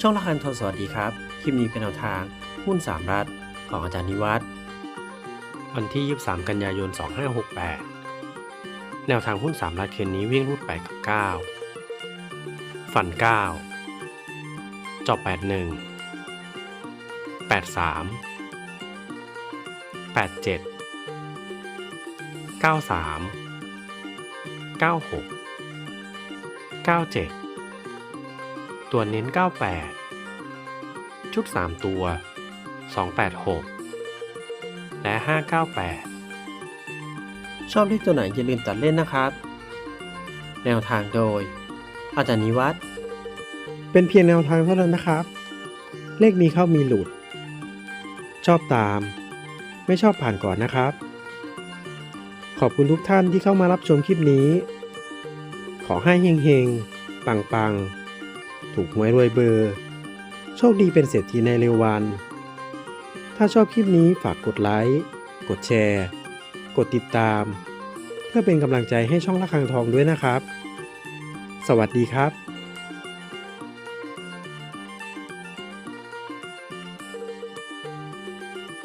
ช่องละคันทรสวัสดีครับ คลิปนี้เป็นแนวทางหุ้น 3 รัฐของอาจารย์นิวัฒน์วันที่ 23 กันยายน 2568 แนวทางหุ้น 3 รัฐคืนนี้วิ่งรูด8กับ 9 ฝัน 9จอบ81 83 87 93 96 97 ตัวเน้น 98 ชุด 3 ตัว 286 และ 598 ชอบเลขตัวไหนอย่าลืมตัดเล่นนะครับ แนวทางโดย อาจารย์นิวัฒน์เป็นเพียงแนวทางเท่านั้นนะครับ เลขมีเข้ามีหลุด ชอบตาม ไม่ชอบผ่านก่อนนะครับ ขอบคุณทุกท่านที่เข้ามารับชมคลิปนี้ ขอให้เฮงๆ ปังๆ ถูกหวยรวยเบอร์ โชคดีเป็นเศรษฐีในเร็ววัน ถ้าชอบคลิปนี้ฝากกดไลค์ กดแชร์ กดติดตาม เพื่อเป็นกำลังใจให้ช่องละคังทองด้วยนะครับ สวัสดีครับ